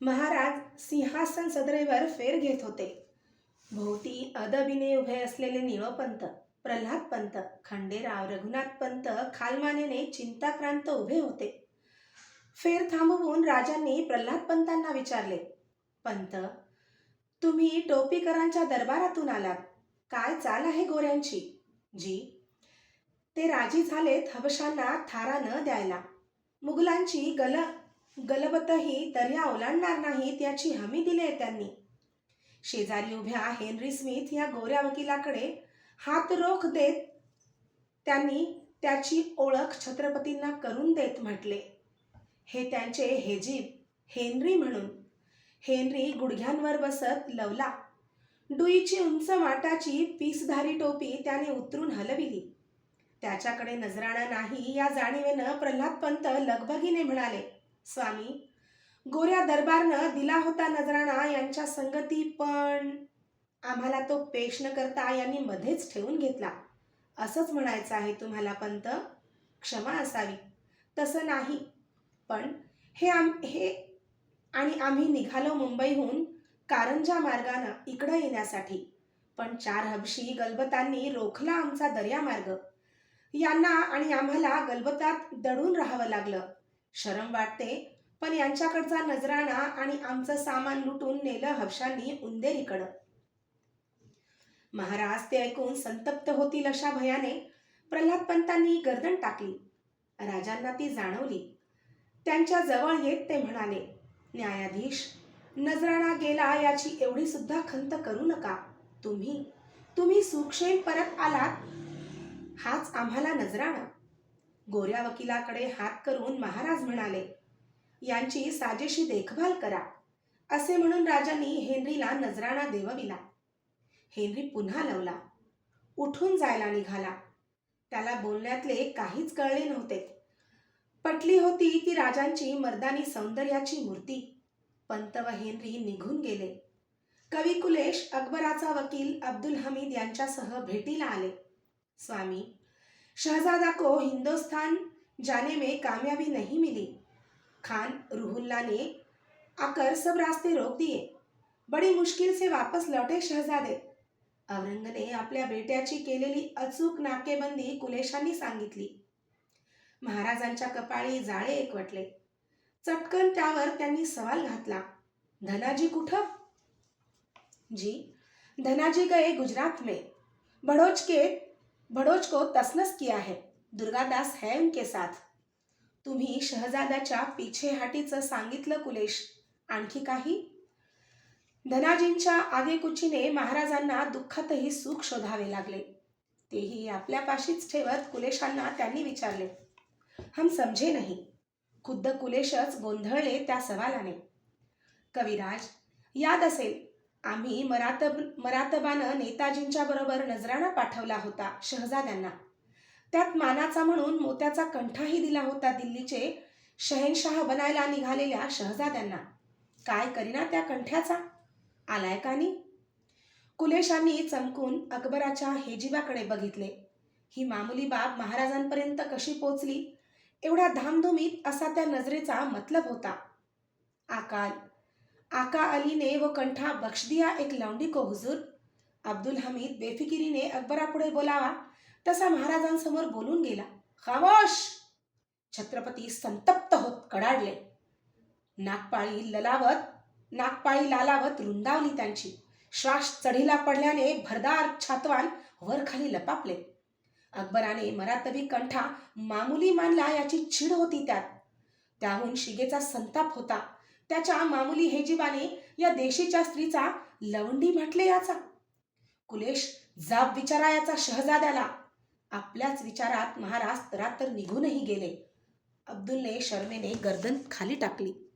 महाराज सिंहासन सदरेवर फेर घेत होते. भोवती अदबीने उभे असलेले निळोपंत प्रल्हाद पंत खंडेराव रघुनाथ पंत खालमानेने चिंताक्रांत उभे होते. फेर थांबवून राजांनी प्रल्हाद पंतांना विचारले पंत तुम्ही टोपीकरांच्या दरबारातून आलात. काय चाल आहे गोऱ्यांची? जी ते राजी झालेत हबशांना थारा न द्यायला. मुघलांची गल गलबतही दर्या ओलांडणार नाहीत याची हमी दिली आहे त्यांनी. शेजारी उभ्या हेनरी स्मिथ या गोऱ्या वकिलाकडे हात रोख देत त्यांनी त्याची ओळख छत्रपतींना करून देत म्हटले. हे त्यांचे हेजीब हेनरी म्हणून. हेनरी गुडघ्यांवर बसत लवला. डुईची उंच माटाची पीसधारी टोपी त्याने उतरून हलविली. त्याच्याकडे नजराणा नाही या जाणीवेनं प्रल्हाद पंत लगबगीने म्हणाले स्वामी गोऱ्या दरबारनं दिला होता नजराणा यांच्या संगती पण आम्हाला तो पेश न करता यांनी मध्येच ठेवून घेतला. असंच म्हणायचं आहे तुम्हाला पंत. क्षमा असावी. तसं नाही. पण हे आम हे आणि आम्ही निघालो मुंबईहून कारंजा मार्गानं इकडं येण्यासाठी. पण चार हबशी गलबतांनी रोखला आमचा दर्यामार्ग. यांना आणि आम्हाला गलबतात दडून राहावं लागलं. शरम वाटते. पण यांच्याकडचा नजराणा आणि आमचं सामान लुटून नेलं हवशांनी उंदेरीकडं महाराज ते ऐकून संतप्त होतील अशा भयाने प्रल्हाद पंतांनी गर्दन टाकली. राजांना ती जाणवली. त्यांच्या जवळ येत ते म्हणाले न्यायाधीश नजराणा गेला याची एवढी सुद्धा खंत करू नका. तुम्ही तुम्ही सुक्षेम परत आलात. हाच आम्हाला नजराणा. गोऱ्या वकिलाकडे हात करून महाराज म्हणाले यांची साजेशी देखभाल करा असे म्हणून राजांनी हेनरीला नजराणा देवविला. हेनरी पुन्हा लवला उठून जायला निघाला. त्याला बोलण्यातले काहीच कळले नव्हते. पटली होती ती राजांची मर्दानी सौंदर्याची मूर्ती. पंत व हेनरी निघून गेले. कवी कुलेश अकबराचा वकील अब्दुल हमीद यांच्यासह भेटीला आले. स्वामी शहजादा को हिंदुस्तान जाने में कामयाबी नहीं मिली। खान रूहुल्ला ने आकर सब रास्ते रोक दिए। बड़ी मुश्किल से वापस लौटे शहजादे। औरंगने आपल्या बेट्याची केलेली अचूक नाकेबंदी कुलेशांनी सांगितली। महाराजांच्या कपाळी जाळे एकवटले। चटकन त्यावर त्यांनी सवाल घातला धनाजी कुठं? जी धनाजी गए गुजरात में। बड़ोच के भडोज को तसनस किया है दुर्गादास है उनके साथ। तुम्ही शहजादाच्या पिछेहाटीचं सांगितलं कुलेश आणखी काही? धनाजींच्या आगेकुचीने महाराजांना दुःखातही सुख शोधावे लागले. तेही आपल्यापाशीच ठेवत कुलेशांना त्यांनी विचारले हम समझे नाही. खुद्द कुलेशच गोंधळले त्या सवालाने. कविराज याद असेल आम्ही मरातब मरातबानं नेताजींच्या बरोबर नजराणा पाठवला होता शहजाद्यांना. त्यात मानाचा म्हणून मोत्याचा कंठाही दिला होता दिल्लीचे शहेनशाह बनायला निघालेल्या शहजाद्यांना. काय करीना त्या कंठ्याचा? आलाय कानी कुलेशांनी चमकून अकबराच्या हेजिबाकडे बघितले. ही मामुली बाब महाराजांपर्यंत कशी पोचली? एवढ्या धामधुमीत असा त्या नजरेचा मतलब होता. आकाल आका अलीने व कंठा बख्श दिया एक लौंडी को हुजूर. अब्दुल हमीद बेफिकिरीने अकबरापुढे बोलावा तसा महाराजांसमोर बोलून गेला खामोश! छत्रपती संतप्त होत कडाडले. नागपाळी ललावत नागपाळी लालावत रुंदावली त्यांची. श्वास चढीला पडल्याने भरदार छातवान वरखाली लपापले. अकबराने मरातबी कंठा मामुली मानला याची चिड होती त्यात. त्याहून शिगेचा संताप होता. त्याच्या मामुली हेजीबाने या देशीच्या स्त्रीचा लवंडी म्हटले याचा. कुलेश जाब विचारा याचा शहजाद्याला. आपल्याच विचारात महाराज तरातर निघूनही गेले. अब्दुलने शर्मेने गर्दन खाली टाकली.